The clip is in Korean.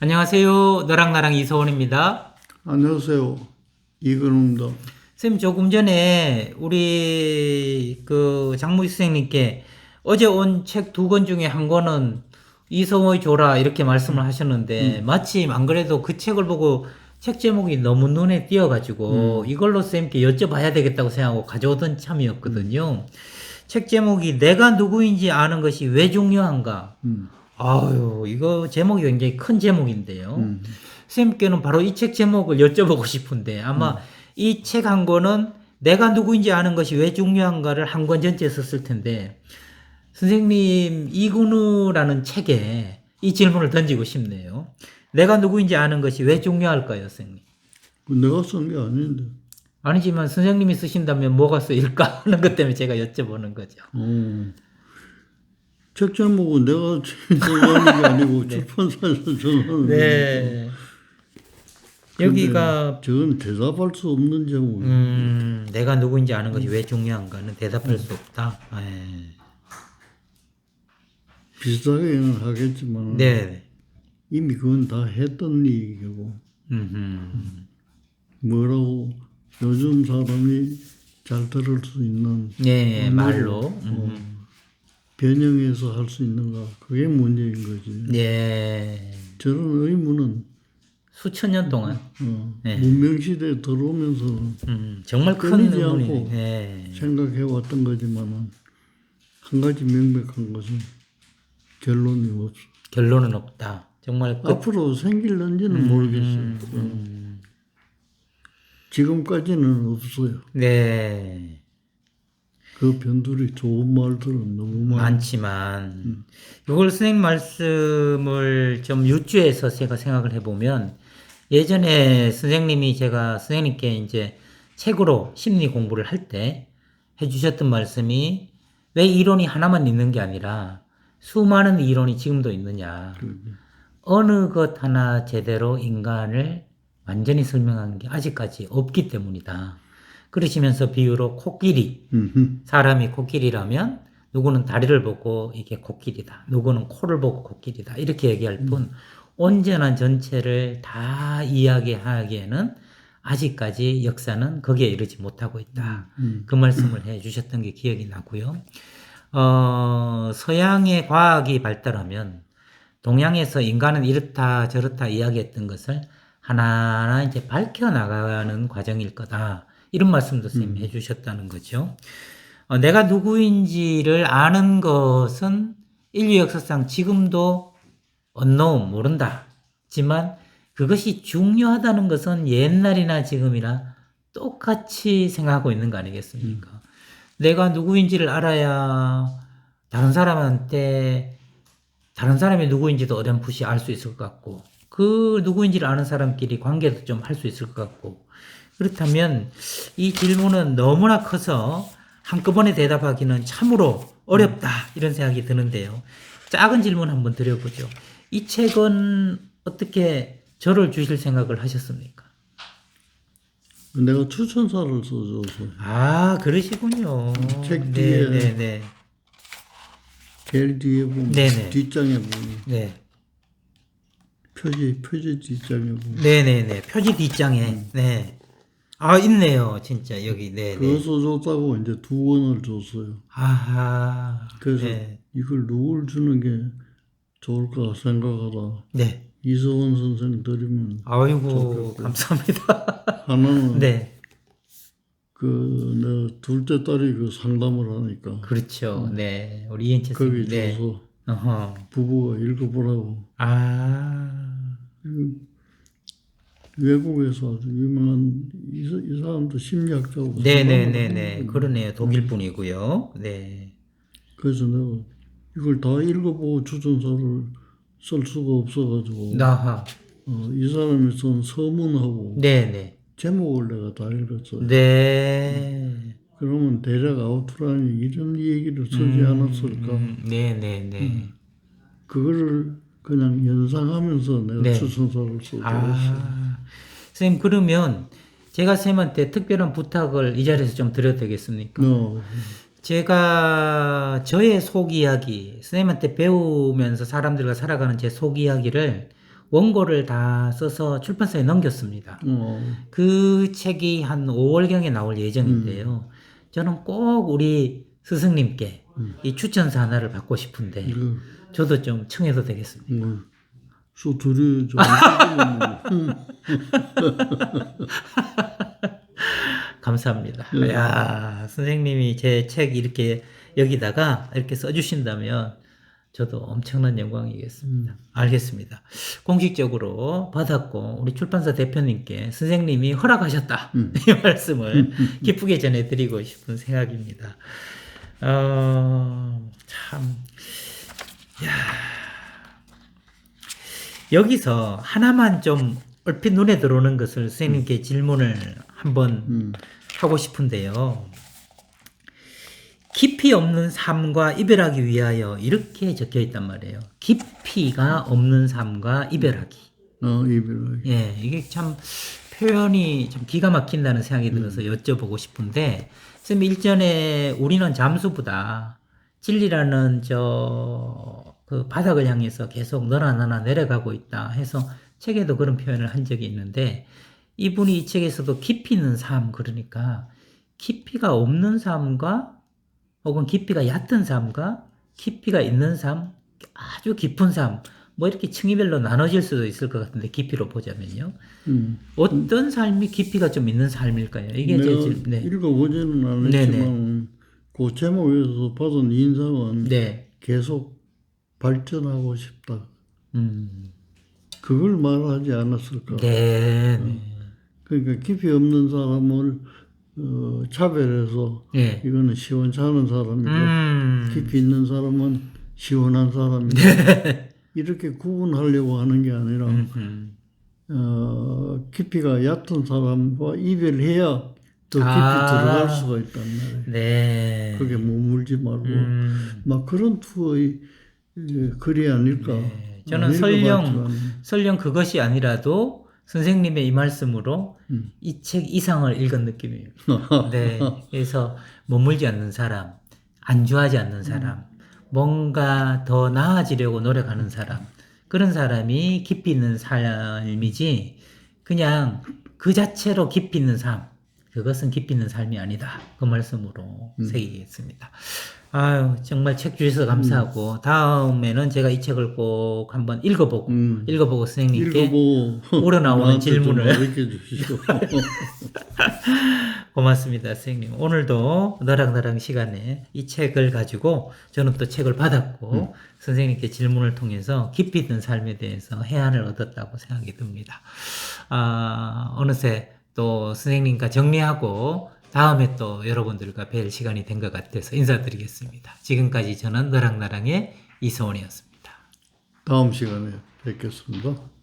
안녕하세요. 너랑 나랑 이서원입니다. 안녕하세요. 이근우입니다. 선생님 조금 전에 우리 그 장무희 선생님께 어제 온 책 두 권 중에 한 권은 이성의 조라 이렇게 말씀을 하셨는데 마침 안 그래도 그 책을 보고 책 제목이 너무 눈에 띄어가지고 이걸로 선생님께 여쭤봐야 되겠다고 생각하고 가져오던 참이었거든요. 책 제목이 내가 누구인지 아는 것이 왜 중요한가? 음, 아유 이거 제목이 굉장히 큰 제목인데요. 음. 선생님께는 바로 이 책 제목을 여쭤보고 싶은데 아마 이책 한 권은 내가 누구인지 아는 것이 왜 중요한가를 한 권 전체에 썼을 텐데 선생님 이근우라는 책에 이 질문을 던지고 싶네요. 내가 누구인지 아는 것이 왜 중요할까요, 선생님? 그 내가 쓴 게 아닌데. 아니지만 선생님이 쓰신다면 뭐가 쓰일까 하는 것 때문에 제가 여쭤보는 거죠. 어. 책 제목은 내가 정하는 게 아니고 네. 출판사에서 정하는 네. 여기가 저건 대답할 수 없는 제목이에요. 음, 내가 누구인지 아는 것이 왜 중요한가는 대답할 수 없다. 예. 비슷하게는 하겠지만 네. 이미 그건 다 했던 얘기고 음. 뭐라고 요즘 사람이 잘 들을 수 있는 네, 음, 말로. 어, 음. 변형해서 할 수 있는가 그게 문제인 거지. 네. 저런 의문은 수천 년 동안 어, 네. 문명 시대에 들어오면서 음, 정말 큰 끊이지 의문이네. 네. 생각해 왔던 거지만은 한 가지 명백한 것은 결론이 없어. 결론은 없다. 정말 끝. 앞으로 생길는지는 모르겠어요. 음, 어. 음. 지금까지는 없어요. 네. 그 변두리 좋은 말들은 너무 많. 많지만 이걸 선생님 말씀을 좀 유추해서 제가 생각을 해보면 예전에 선생님이 제가 선생님께 이제 책으로 심리 공부를 할 때 해주셨던 말씀이 왜 이론이 하나만 있는 게 아니라 수많은 이론이 지금도 있느냐 어느 것 하나 제대로 인간을 완전히 설명한 게 아직까지 없기 때문이다. 그러시면서 비유로 코끼리 음흠. 사람이 코끼리라면 누구는 다리를 보고 이게 코끼리다. 누구는 코를 보고 코끼리다. 이렇게 얘기할 뿐 온전한 전체를 다 이야기하기에는 아직까지 역사는 거기에 이르지 못하고 있다. 음. 그 말씀을 해 주셨던 게 기억이 나고요. 어, 서양의 과학이 발달하면 동양에서 인간은 이렇다 저렇다 이야기했던 것을 하나하나 이제 밝혀나가는 과정일 거다. 이런 말씀도 선생님이 해주셨다는 거죠. 어, 내가 누구인지를 아는 것은 인류 역사상 지금도 unknown, 모른다. 지만 그것이 중요하다는 것은 옛날이나 지금이나 똑같이 생각하고 있는 거 아니겠습니까? 내가 누구인지를 알아야 다른 사람한테 다른 사람이 누구인지도 어렴풋이 알 수 있을 것 같고 그 누구인지를 아는 사람끼리 관계도 좀 할 수 있을 것 같고 그렇다면 이 질문은 너무나 커서 한꺼번에 대답하기는 참으로 어렵다 이런 생각이 드는데요. 작은 질문 한번 드려보죠. 이 책은 어떻게 저를 주실 생각을 하셨습니까? 내가 추천사를 써줘서 아 그러시군요. 책 네, 뒤에 네, 네, 제일 뒤에 보면 네네. 뒷장에 보면 네, 표지 표지 뒷장에 보면 네, 네, 네. 표지 뒷장에 네. 아 있네요, 진짜 여기 네, 네. 써줬다고 이제 두 권을 줬어요. 아하. 그래서 네, 이걸 누굴 주는 게 좋을까 생각하다 네. 이서원 선생 드리면 아이고 좋겠고요. 감사합니다. 하나는 네, 그내 둘째 딸이 그 상담을 하니까 그렇죠. 네, 우리 이은채 거기 선생님. 네. 줘서 어허. 부부가 읽어보라고 아, 음, 외국에서 아주 유명한 이, 사- 이 사람도 심리학자고 네, 네, 네, 네. 그러네요. 독일 분이고요. 네, 그래서 내가 이걸 다 읽어보고 추천서를 쓸 수가 없어가지고 나하. 어, 이 사람이 쓴 서문하고 네, 네, 제목을 내가 다 읽었어요. 네. 그러면 대략 아우트라인이 이런 얘기를 쓰지 않았을까? 음, 네, 네, 네. 그거를 그냥 연상하면서 내가 네. 추천서를 써줬어요. 아, 선생님 그러면 제가 선생님한테 특별한 부탁을 이 자리에서 좀 드려도 되겠습니까? 어, 제가 저의 속 이야기, 선생님한테 배우면서 사람들과 살아가는 제 속 이야기를 원고를 다 써서 출판사에 넘겼습니다. 어, 그 책이 한 5월경에 나올 예정인데요. 저는 꼭 우리 스승님께 이 추천서 하나를 받고 싶은데 이거 저도 좀 청해도 되겠습니다. 뭐 소투리 좀안 감사합니다. 네. 야 선생님이 제 책 이렇게 여기다가 이렇게 써주신다면 저도 엄청난 영광이겠습니다. 알겠습니다. 공식적으로 받았고 우리 출판사 대표님께 선생님이 허락하셨다 이 말씀을 기쁘게 전해드리고 싶은 생각입니다. 어, 참, 야 여기서 하나만 좀 얼핏 눈에 들어오는 것을 선생님께 질문을 한번 음. 하고 싶은데요. 깊이 없는 삶과 이별하기 위하여 이렇게 적혀 있단 말이에요. 깊이가 없는 삶과 이별하기. 어, 이별. 예, 이게 참 표현이 좀 기가 막힌다는 생각이 들어서 여쭤보고 싶은데, 선생님 일전에 우리는 잠수보다 진리라는 저, 그 바닥을 향해서 계속 너나 나나 내려가고 있다 해서 책에도 그런 표현을 한 적이 있는데, 이분이 이 책에서도 깊이 있는 삶, 그러니까 깊이가 없는 삶과 혹은 깊이가 얕은 삶과 깊이가 있는 삶, 아주 깊은 삶, 뭐 이렇게 층위별로 나눠질 수도 있을 것 같은데 깊이로 보자면요. 음. 어떤 삶이 깊이가 좀 있는 삶일까요? 이게 제 내가 질, 네. 읽어보지는 않았지만 그 제목에서 받은 인상은 네. 계속 발전하고 싶다. 음. 그걸 말하지 않았을까. 네. 네. 그러니까 깊이 없는 사람을 어, 차별해서 네. 이거는 시원찮은 사람이고 음. 깊이 있는 사람은 시원한 사람이고 이렇게 구분하려고 하는 게 아니라 음. 어, 깊이가 얕은 사람과 이별해야 더 깊이 아. 들어갈 수가 있단 말이에요. 네. 그게 머물지 말고 음. 막 그런 투어의 이제 글이 아닐까. 네. 저는 아, 설령. 설령 그것이 아니라도 선생님의 이 말씀으로 음. 이책 이상을 읽은 느낌이에요. 네. 그래서 머물지 않는 사람, 안주하지 않는 사람, 뭔가 더 나아지려고 노력하는 사람, 그런 사람이 깊이 있는 삶이지, 그냥 그 자체로 깊이 있는 삶, 그것은 깊이 있는 삶이 아니다. 그 말씀으로 새기겠습니다. 아유, 정말 책 주셔서 감사하고, 다음에는 제가 이 책을 꼭 한번 읽어보고, 음. 읽어보고 선생님께 읽어보고 우러나오는 질문을. 주시고. 고맙습니다, 선생님. 오늘도 너랑 나랑 시간에 이 책을 가지고 저는 또 책을 받았고 선생님께 질문을 통해서 깊이 있는 삶에 대해서 해안을 얻었다고 생각이 듭니다. 아, 어느새 또 선생님과 정리하고 다음에 또 여러분들과 뵐 시간이 된 것 같아서 인사드리겠습니다. 지금까지 저는 너랑 나랑의 이소원이었습니다. 다음 시간에 뵙겠습니다.